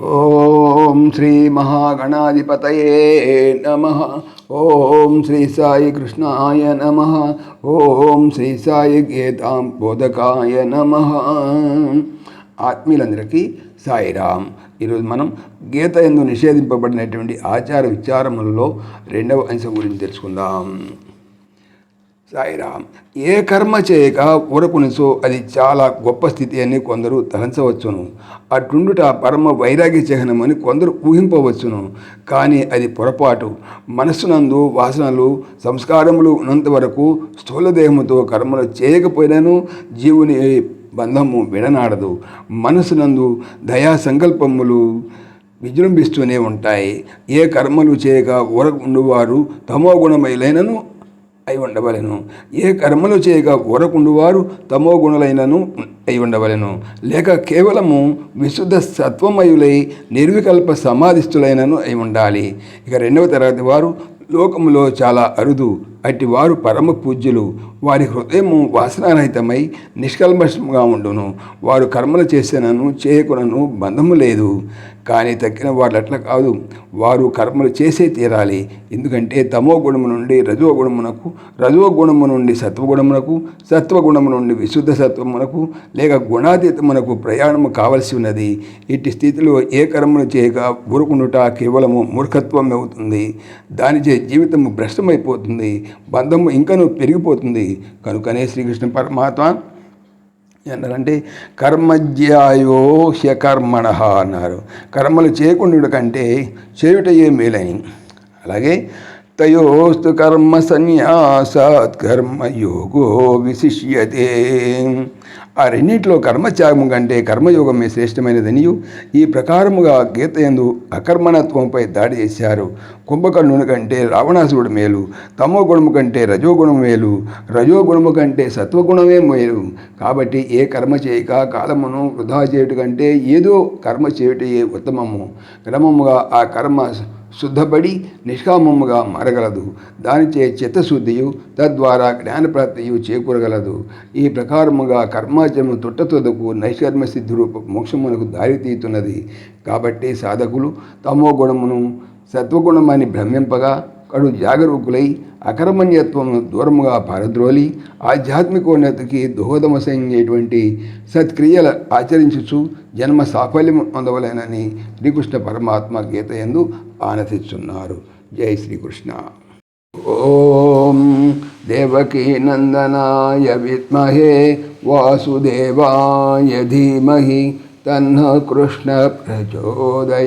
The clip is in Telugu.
ఓం శ్రీ మహాగణాధిపతయే నమ. ఓం శ్రీ సాయి కృష్ణాయ నమ. ఓం శ్రీ సాయి గీతాం బోధకాయ నమ. ఆత్మీయులందరికీ సాయిరామ్. ఈరోజు మనం గీత ఎందు నిషేధింపబడినటువంటి ఆచార విచారములలో రెండవ అంశం గురించి తెలుసుకుందాం. సాయిరామ్ ఏ కర్మ చేయక ఊరకునిసో అది చాలా గొప్ప స్థితి అని కొందరు తలంచవచ్చును. అటుండుట పరమ వైరాగ్య చిహ్నమని కొందరు ఊహింపవచ్చును. కానీ అది పొరపాటు. మనస్సునందు వాసనలు సంస్కారములు ఉన్నంత వరకు స్థూలదేహముతో కర్మలు చేయకపోయినను జీవుని బంధము విడనాడదు. మనస్సునందు దయా సంకల్పములు విజృంభిస్తూనే ఉంటాయి. ఏ కర్మలు చేయక ఊరకు ఉండువారు తమో గుణమైలైనను అయి ఉండవలెను. ఏ కర్మలు చేయక ఊరకుండువారు తమో గుణులైనను అయి ఉండవలెను. లేక కేవలము విశుద్ధ సత్వమయులై నిర్వికల్ప సమాధిస్తులైనను అయి ఉండాలి. ఇక రెండవ తరగతి వారు లోకములో చాలా అరుదు. అట్టి వారు పరమ పూజ్యులు. వారి హృదయము వాసనారహితమై నిష్కల్మషంగా ఉండును. వారు కర్మలు చేసినను చేయకునను బంధము లేదు. కానీ తగ్గిన వాళ్ళు అట్లా కాదు. వారు కర్మలు చేసే తీరాలి. ఎందుకంటే తమో గుణము నుండి రజో గుణమునకు రజో గుణము నుండి సత్వగుణమునకు సత్వగుణము నుండి విశుద్ధ సత్వమునకు లేక గుణాతీతమునకు ప్రయాణము కావలసి ఉన్నది. ఇట్టి స్థితిలో ఏ కర్మలు చేయక ఊరుకుండుట కేవలము మూర్ఖత్వం అవుతుంది. దానిచే జీవితము భ్రష్టమైపోతుంది. బంధము ఇంకనూ పెరిగిపోతుంది. కనుకనే శ్రీకృష్ణ పరమాత్మ అన్నారంటే కర్మజ్యాయో హ్యకర్మణ అన్నారు. కర్మలు చేయకుండా కంటే చేయుటయే మేలని. అలాగే తయోస్తు కర్మ సన్యాసాత్ కర్మయోగో విశిష్యతే ఆ రెండింటిలో కర్మత్యాగం కంటే కర్మయోగమే శ్రేష్టమైనదనియు ఈ ప్రకారముగా గీతయందు అకర్మణత్వంపై దాడి చేశారు. కుంభకర్ణుని కంటే రావణాసురుడు మేలు తమో గుణము కంటే రజోగుణం మేలు రజోగుణము కంటే సత్వగుణమే మేలు. కాబట్టి ఏ కర్మ చేయక కాలమును వృధా చేయుట కంటే ఏదో కర్మ చేయుటయే ఉత్తమము. క్రమముగా ఆ కర్మ శుద్ధపడి నిష్కామముగా మారగలదు. దానిచే చిత్తశుద్ధియు తద్వారా జ్ఞానప్రాప్తియు చేకూరగలదు. ఈ ప్రకారముగా కర్మాచరణ తుట్టతుదకు నైష్కర్మ సిద్ధి రూప మోక్షమునకు దారితీతున్నది. కాబట్టి సాధకులు తమో గుణమును సత్వగుణమని భ్రమింపగా కడు జాగరూకులై అకర్మణ్యత్వం దూరముగా పారద్రోలి ఆధ్యాత్మికోన్నతికి దోహదమసంగేటువంటి సత్క్రియలు ఆచరించుచు జన్మ సాఫల్యం పొందవలేనని శ్రీకృష్ణ పరమాత్మ గీత ఎందు ఆనతిస్తున్నారు. జై శ్రీకృష్ణ. ఓం దేవకీ నందనాయ విద్మహే వాసుదేవాయ ధీమహి తన్న కృష్ణ ప్రచోదయాత్.